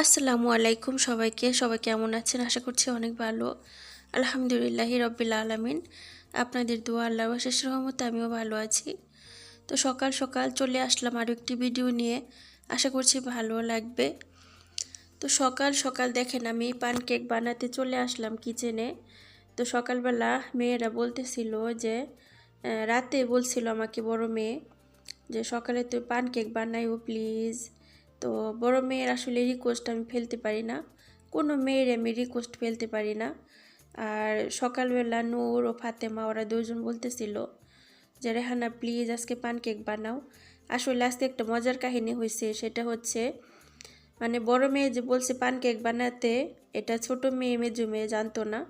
আসসালামু আলাইকুম সবাইকে। সবাই কেমন আছেন? আশা করছি অনেক ভালো। আলহামদুলিল্লাহ রব্বিল আলমিন। আপনাদের দোয়া আল্লাহ শেষ রহমতে আমিও ভালো আছি। তো সকাল সকাল চলে আসলাম আরও একটি ভিডিও নিয়ে। আশা করছি ভালো লাগবে। তো সকাল সকাল দেখেন আমি পান কেক বানাতে চলে আসলাম কিচেনে তো সকালবেলা মেয়েরা বলতেছিল যে রাতে বলছিল আমাকে বড় মেয়ে যে, সকালে তুই পানকেক বানাইও প্লিজ তো বড় মেয়ের আসলে রিকোয়েস্ট আমি ফেলতে পারি না। কোনো মেয়ের আমি রিকোয়েস্ট ফেলতে পারি না। আর সকালবেলা নূর ও ফাতেমা ওরা দুজন বলতেছিল যে, রেহানা প্লিজ আজকে পান কেক বানাও। আসলে আজকে একটা মজার কাহিনী হয়েছে সেটা হচ্ছে মানে বড় মেয়ে যে বলছে পান কেক বানাতে, এটা ছোট মেয়ে মেজু মেয়ে জানতো না।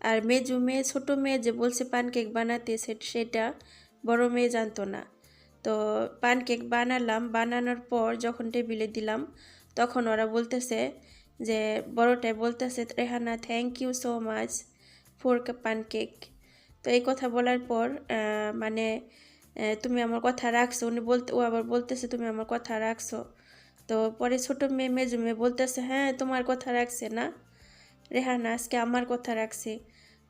আর মেজু মেয়ে, ছোট মেয়ে যে বলছে পান কেক বানাতে সেটা বড় মেয়ে জানতো না। তো পানকেক বানালাম, বানানোর পর যখন টেবিলে দিলাম, তখন ওরা বলতেছে যে, বড়টাই বলতেছে, Rehana thank you so much for pancake তো এই কথা বলার পর মানে তুমি আমার কথা রাখছো? উনি বলতে ও আবার বলতেছে, তুমি আমার কথা রাখছো? তো পরে ছোট মেয়ে মেজু মেয়ে বলতেছে হ্যাঁ তোমার কথা রাখছে না। রেহানা, আজকে আমার কথা রাখছে।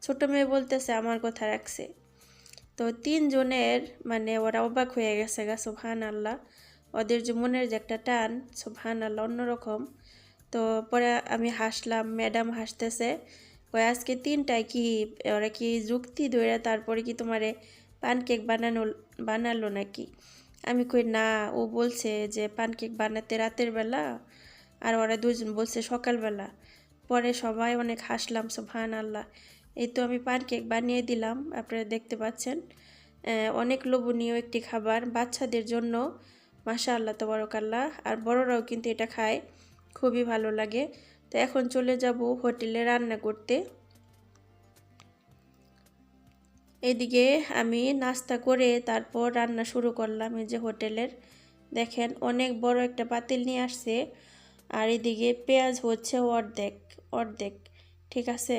ছোট মেয়ে বলতেছে, আমার কথা রাখছে। তো তিনজনের মানে ওরা অবাক হয়ে গেছে গা সোভান আল্লাহ ওদের যে মনের যে একটা টান সোভান আল্লাহ অন্যরকম। তো পরে আমি হাসলাম, ম্যাডাম হাসতেছে, কয়, আজকে তিনটায় কি ওরা কি যুক্তি ধরে তারপরে কি তোমারে পানকেক বানানো, বানালো নাকি? আমি কই, না, ও বলছে যে পানকেক বানাতে রাতের বেলা, আর ওরা দুজন বলছে সকালবেলা। পরে সবাই অনেক হাসলাম সোভান আল্লাহ এই তো আমি পানকেক বানিয়ে দিলাম, আপনারা দেখতে পাচ্ছেন। অনেক লোভনীয় একটি খাবার, বাচ্চাদের জন্য। মাশা আল্লাহ তবরকাল্লাহ। আর বড়রাও কিন্তু এটা খায়, খুবই ভালো লাগে। তো এখন চলে যাব হোটেলে রান্না করতে। এদিকে আমি নাস্তা করে তারপর রান্না শুরু করলাম এই যে হোটেলের। দেখেন, অনেক বড় একটা পাতিল নিয়ে আসছে। আর এদিকে পেঁয়াজ হচ্ছে অর্ধেক অর্ধেক, ঠিক আছে?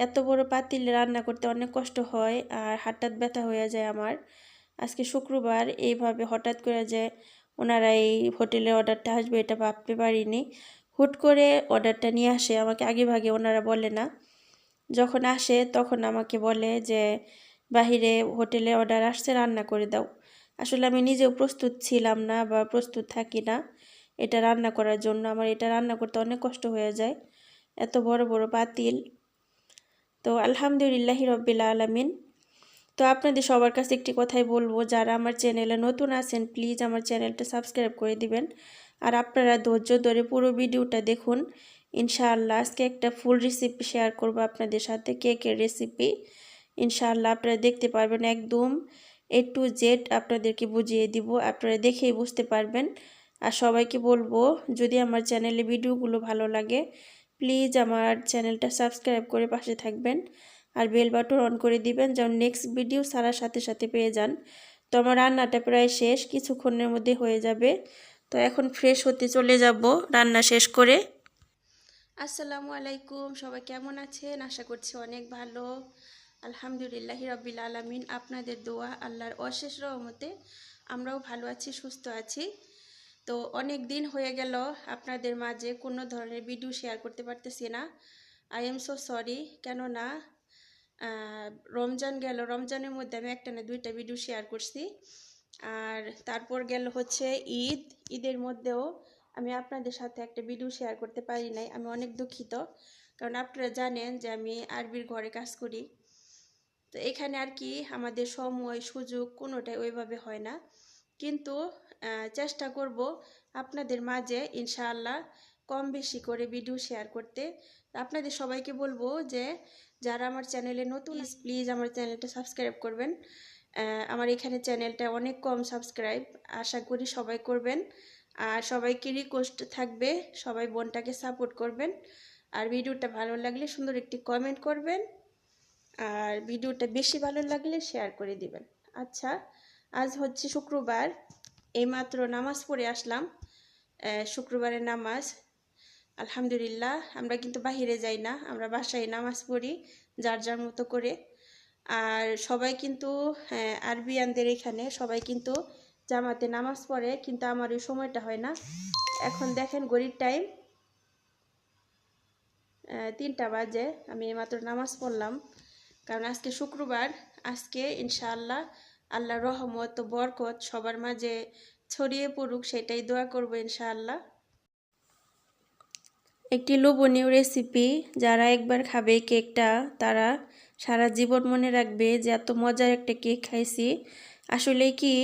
এত বড় পাতিলে রান্না করতে অনেক কষ্ট হয় আর হঠাৎ ব্যথা হয়ে যায় আমার। আজকে শুক্রবার, এইভাবে হঠাৎ করে যে ওনারা এই হোটেলে অর্ডারটা আসবে, এটা ভাবতে পারিনি। হুট করে অর্ডারটা নিয়ে আসে, আমাকে আগে ভাগে ওনারা বলে না। যখন আসে তখন আমাকে বলে যে, বাহিরে হোটেলে অর্ডার আসছে, রান্না করে দাও। আসলে আমি নিজেও প্রস্তুত ছিলাম না বা প্রস্তুত থাকি না এটা রান্না করার জন্য। আমার এটা রান্না করতে অনেক কষ্ট হয়ে যায়। এত বড় বড় পাতিল তো আলহামদুলিল্লাহি রব্বিল আলামিন। তো আপনাদের সবার কাছে একটি কথাই বলব, যারা আমার চ্যানেলে নতুন আছেন প্লিজ আমার চ্যানেলটা সাবস্ক্রাইব করে দিবেন। আর আপনারা ধৈর্য ধরে পুরো ভিডিওটা দেখুন। ইনশাআল্লাহ আজকে একটা ফুল রেসিপি শেয়ার করব আপনাদের সাথে কেকের রেসিপি ইনশাআল্লাহ আপনারা দেখতে পারবেন একদম এ টু জেড আপনাদেরকে বুঝিয়ে দিব, আপনারা দেখেই বুঝতে পারবেন। আর সবাইকে বলব, যদি আমার চ্যানেলে ভিডিওগুলো ভালো লাগে প্লিজ আমার চ্যানেলটা সাবস্ক্রাইব করে পাশে থাকবেন আর বেল বাটন অন করে দিবেন যেমন নেক্সট ভিডিও সারার সাথে সাথে পেয়ে যান। তো আমার রান্নাটা প্রায় শেষ, কিছুক্ষণের মধ্যে হয়ে যাবে। তো এখন ফ্রেশ হতে চলে যাব, রান্না শেষ করে। আসসালামু আলাইকুম, সবাই কেমন আছেন? আশা করছি অনেক ভালো। আলহামদুলিল্লাহ রবিল আলমিন। আপনাদের দোয়া, আল্লাহর অশেষ রহমতে আমরাও ভালো আছি, সুস্থ আছি। তো অনেক দিন হয়ে গেল আপনাদের মাঝে কোনো ধরনের ভিডিও শেয়ার করতে পারতেছি না। আই এম সো সরি কেননা রমজান গেল, রমজানের মধ্যে আমি একটা না দুইটা ভিডিও শেয়ার করছি। আর তারপর গেল হচ্ছে ঈদ। ঈদের মধ্যেও আমি আপনাদের সাথে একটা ভিডিও শেয়ার করতে পারি নাই, আমি অনেক দুঃখিত। কারণ আপনারা জানেন যে আমি আরবির ঘরে কাজ করি। তো এখানে আর কি আমাদের সময়, সুযোগ কোনোটাই ওইভাবে হয় না। কিন্তু চেষ্টা করব আপনাদের মাঝে ইনশাআল্লাহ কম বেশি করে ভিডিও শেয়ার করতে। আপনাদের সবাইকে বলব যে, যারা আমার চ্যানেলে নতুন প্লিজ আমার চ্যানেলটা সাবস্ক্রাইব করবেন। আমার এখানে চ্যানেলটা অনেক কম সাবস্ক্রাইব আশা করি সবাই করবেন। আর সবাইকে রিকোয়েস্ট থাকবে, সবাই বোনটাকে সাপোর্ট করবেন। আর ভিডিওটা ভালো লাগলে সুন্দর একটি কমেন্ট করবেন। আর ভিডিওটা বেশি ভালো লাগলে শেয়ার করে দিবেন। আচ্ছা আজ হচ্ছে শুক্রবার। এইমাত্র নামাজ পড়ে আসলাম শুক্রবারের নামাজ। আলহামদুলিল্লাহ, আমরা কিন্তু বাহিরে যাই না, আমরা বাসায় নামাজ পড়ি যার যার মতো করে। আর সবাই কিন্তু আরবিয়ানদের এখানে, সবাই কিন্তু জামাতে নামাজ পড়ে, কিন্তু আমার ওই সময়টা হয় না। এখন দেখেন গরিব টাইম তিনটা বাজে, আমি মাত্র নামাজ পড়লাম। কারণ আজকে শুক্রবার, আজকে ইনশাআল্লাহ আল্লাহর রহমত ও বরকত সবার মাঝে ছড়িয়ে পড়ুক, সেটাই দোয়া করব ইনশাআল্লাহ। একটি লোভনীয় রেসিপি যারা একবার খাবে কেকটা, তারা সারা জীবন মনে রাখবে যে এত মজার একটা কেক খাইছি। আসলে কি,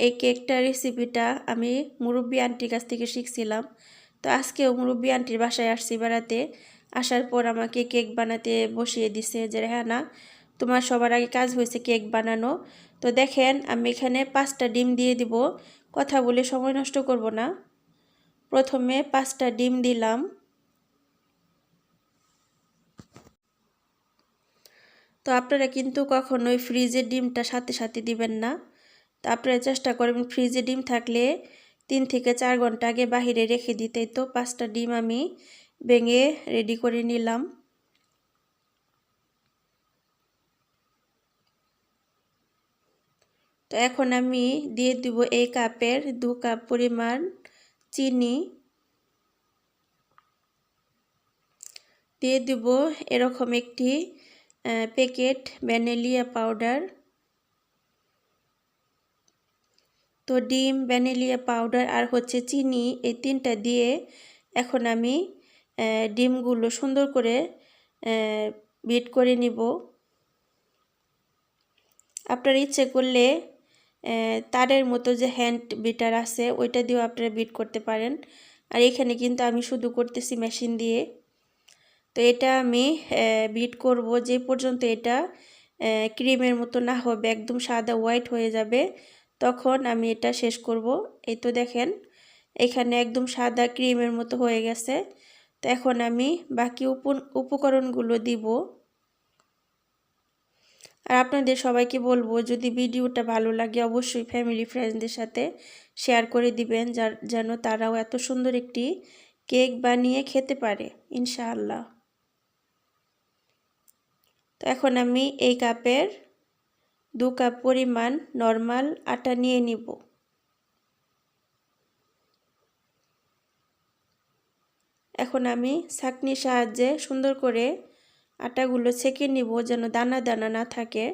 এই কেকটা রেসিপিটা আমি মুরব্বী আন্টির কাছ থেকে শিখছিলাম। তো আজকেও মুরব্বী আন্টির বাসায় আসছি বেড়াতে। আসার পর আমাকে কেক বানাতে বসিয়ে দিছে যে হ্যাঁ না তোমার সবার আগে কাজ হয়েছে কেক বানানো। তো দেখেন, আমি এখানে পাঁচটা ডিম দিয়ে দিব। কথা বলে সময় নষ্ট করব না। প্রথমে পাঁচটা ডিম দিলাম। তো আপনারা কিন্তু কখনোই ফ্রিজের ডিমটা সাথে সাথে দিবেন না। তো আপনারা চেষ্টা করবেন ফ্রিজে ডিম থাকলে তিন থেকে চার ঘণ্টা আগে বাহিরে রেখে দিতে তো পাঁচটা ডিম আমি ভেঙে রেডি করে নিলাম। তো এখন আমি দিয়ে দিব এই কাপের দু কাপ পরিমাণ চিনি। দিয়ে দিব এরকম একটি প্যাকেট ভ্যানিলিয়া পাউডার তো ডিম ভ্যানিলিয়া পাউডার আর হচ্ছে চিনি এই তিনটা দিয়ে এখন আমি ডিমগুলো সুন্দর করে বিট করে নিব। আপনার ইচ্ছে করলে তারের মতো যে হ্যান্ড বিটার আছে, ওইটা দিয়েও আপনারা বিট করতে পারেন। আর এখানে কিন্তু আমি শুধু করতেছি মেশিন দিয়ে। তো এটা আমি বিট করব। যে পর্যন্ত এটা ক্রিমের মতো না হবে, একদম সাদা হোয়াইট হয়ে যাবে, তখন আমি এটা শেষ করব। এই তো দেখেন, এখানে একদম সাদা ক্রিমের মতো হয়ে গেছে। তো এখন আমি বাকি উপকরণগুলো দিব। আর আপনাদের সবাইকে বলব, যদি ভিডিওটা ভালো লাগে অবশ্যই ফ্যামিলি ফ্রেন্ডসদের সাথে শেয়ার করে দিবেন, যার, যেন তারাও এত সুন্দর একটি কেক বানিয়ে খেতে পারে, ইনশাআল্লাহ। তো এখন আমি এই কাপের দু কাপ পরিমাণ নর্মাল আটা নিয়ে নিব। এখন আমি ছাকনির সাহায্যে সুন্দর করে আটাগুলো ছেঁকে নিব যেন দানা দানা না থাকে।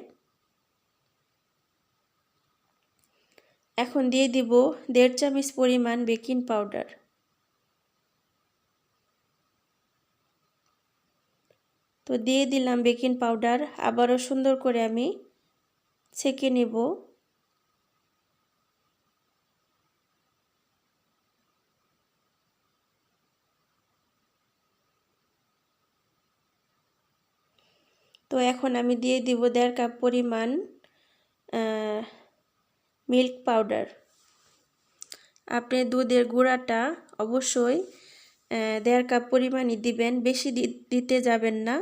এখন দিয়ে দিব দেড় চামচ পরিমাণ বেকিং পাউডার। তো দিয়ে দিলাম বেকিং পাউডার, আবারও সুন্দর করে আমি ছেঁকে নেব। তো এখন আমি দিয়ে দিব দেড় কাপ পরিমাণ মিল্ক পাউডার আপনি দুধের গুঁড়াটা অবশ্যই দেড় কাপ পরিমাণই দিবেন, বেশি দিতে যাবেন না।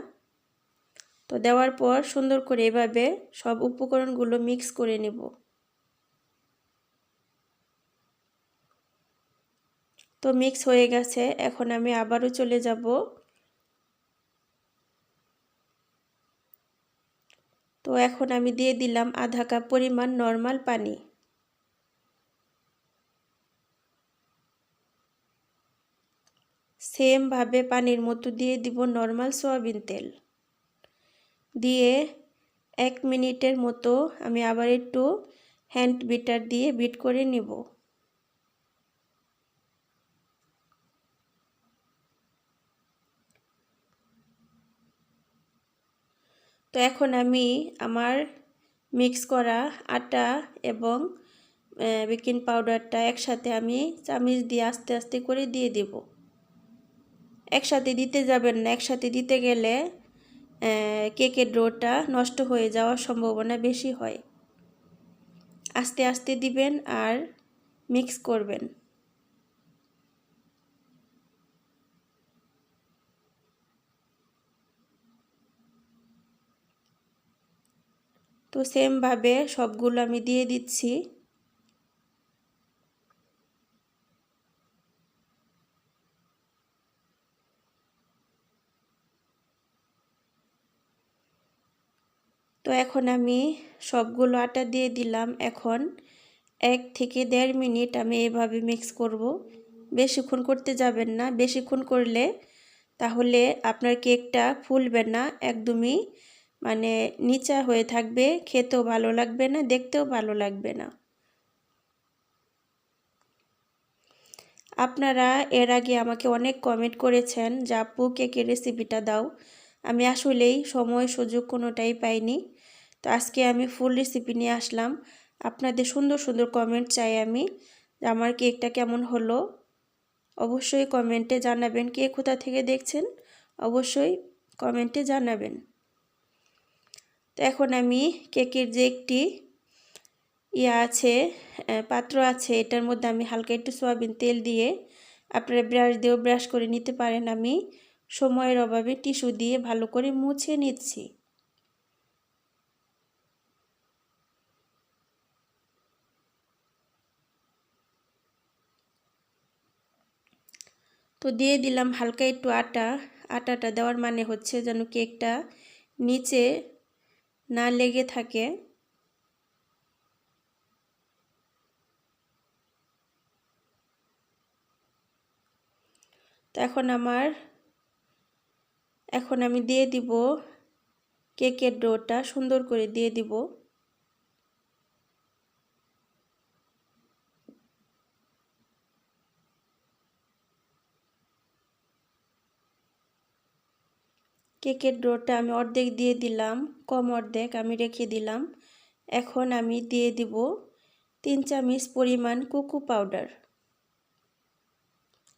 তো দেওয়ার পর সুন্দর করে এভাবে সব উপকরণগুলো মিক্স করে নেব। তো মিক্স হয়ে গেছে, এখন আমি আবারও চলে যাব। তো এখন আমি দিয়ে দিলাম আধা কাপ পরিমাণ নর্মাল পানি। সেমভাবে পানির মতো দিয়ে দিব নর্মাল সয়াবিন তেল। দিয়ে এক মিনিটের মতো আমি আবার একটু হ্যান্ড বিটার দিয়ে বিট করে নিব। তো এখন আমি আমার মিক্স করা আটা এবং বেকিং পাউডারটা একসাথে আমি চামিচ দিয়ে আস্তে আস্তে করে দিয়ে দেব। একসাথে দিতে যাবেন না, একসাথে দিতে গেলে কেকের ডোটা নষ্ট হয়ে যাওয়ার সম্ভাবনা বেশি হয়। আস্তে আস্তে দিবেন আর মিক্স করবেন। তো সেমভাবে সবগুলো আমি দিয়ে দিচ্ছি। তো এখন আমি সবগুলো আটা দিয়ে দিলাম। এখন এক থেকে দেড় মিনিট আমি এভাবে মিক্স করব। বেশিক্ষণ করতে যাবেন না। বেশিক্ষণ করলে তাহলে আপনার কেকটা ফুলবে না। একদমই মানে নিচা হয়ে থাকবে, খেতেও ভালো লাগবে না, দেখতেও ভালো লাগবে না। আপনারা এর আগে আমাকে অনেক কমেন্ট করেছেন যে, আপু কেকের রেসিপিটা দাও। আমি আসলেই সময় সুযোগ কোনোটাই পাইনি। তো আজকে আমি ফুল রেসিপি নিয়ে আসলাম। আপনাদের সুন্দর সুন্দর কমেন্ট চাই আমি আমার কেকটা কেমন হলো? অবশ্যই কমেন্টে জানাবেন, কে কোথা থেকে দেখছেন? অবশ্যই কমেন্টে জানাবেন। তো এখন আমি কেকের যে একটি ইয়া আছে পাত্র আছে, এটার মধ্যে আমি হালকা একটু সয়াবিন তেল দিয়ে আপনারা ব্রাশ দিয়েও ব্রাশ করে নিতে পারেন। আমি সময়ের অভাবে টিস্যু দিয়ে ভালো করে মুছে নিচ্ছি। তো দিয়ে দিলাম হালকা একটু আটা। আটাটা দেওয়ার মানে হচ্ছে যেন কেকটা নিচে না লেগে থাকে। এখন আমার, এখন আমি দিয়ে দিব কেকের ডোটা, সুন্দর করে দিয়ে দিব। কেকের ডোটা আমি অর্ধেক দিয়ে দিলাম, কম অর্ধেক আমি রেখে দিলাম। এখন আমি দিয়ে দিব তিন চামচ পরিমাণ কুকু পাউডার।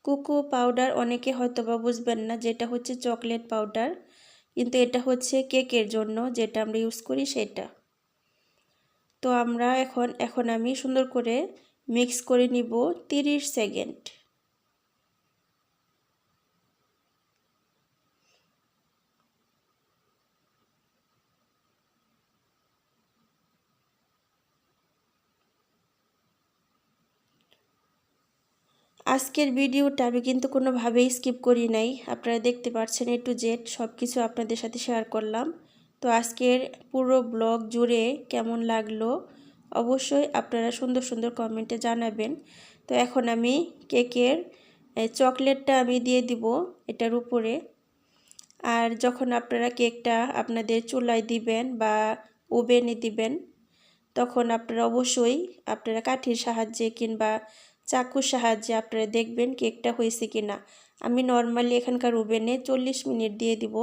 কুকু পাউডার অনেকে হয়তো বা বুঝবেন না যেটা হচ্ছে চকলেট পাউডার, কিন্তু এটা হচ্ছে কেকের জন্য যেটা আমরা ইউজ করি সেটা। তো আমরা এখন এখন আমি সুন্দর করে মিক্স করে নিব তিরিশ সেকেন্ড। আজকের ভিডিওটা আমি কিন্তু কোনোভাবেই স্কিপ করি নাই। আপনারা দেখতে পাচ্ছেন এ টু জেড সব কিছু আপনাদের সাথে শেয়ার করলাম। তো আজকের পুরো ব্লগ জুড়ে কেমন লাগল? অবশ্যই আপনারা সুন্দর সুন্দর কমেন্টে জানাবেন। তো এখন আমি কেকের চকলেটটা আমি দিয়ে দিব এটার উপরে। আর যখন আপনারা কেকটা আপনাদের চুলায় দিবেন বা ওভেনে দিবেন, তখন আপনারা অবশ্যই আপনারা কাঠির সাহায্যে কিংবা চাকুর সাহায্যে আপনারা দেখবেন কেকটা হয়েছে কি না। আমি নর্মালি এখানকার ওভেনে চল্লিশ মিনিট দিয়ে দিব।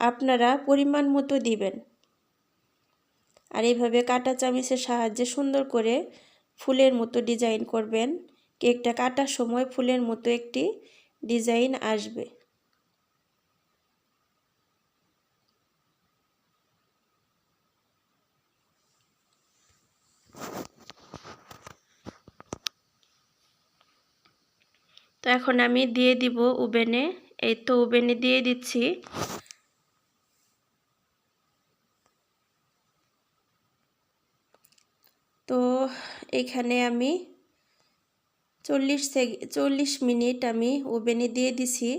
আপনারা পরিমাণ মতো দিবেন। আর এইভাবে কাটা চামিচের সাহায্যে সুন্দর করে ফুলের মতো ডিজাইন করবেন। কেকটা কাটার সময় ফুলের মতো একটি ডিজাইন আসবে। তো এখন আমি দিয়ে দিব ওভেনে। এই তো ওভেনে দিয়ে দিচ্ছি। তো এখানে আমি চল্লিশ চল্লিশ মিনিট আমি ওভেনে দিয়ে দিছি।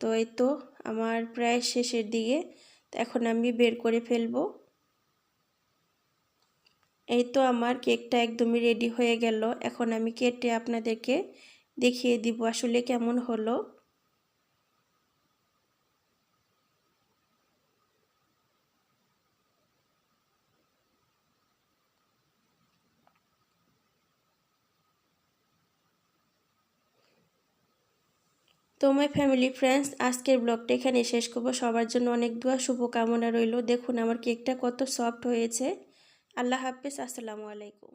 তো এই তো আমার প্রায় শেষের দিকে। তো এখন আমি বের করে ফেলব। এই তো আমার কেকটা একদমই রেডি হয়ে গেল। এখন আমি কেটে আপনাদেরকে দেখিয়ে দিব আসলে কেমন হলো। তো মাই ফ্যামিলি ফ্রেন্ডস আজকের ব্লগটা এখানে শেষ করব। সবার জন্য অনেক দোয়া, শুভকামনা রইল। দেখুন আমার কেকটা কত সফট হয়েছে। আল্লাহ হাফিজ, আসসালামু আলাইকুম।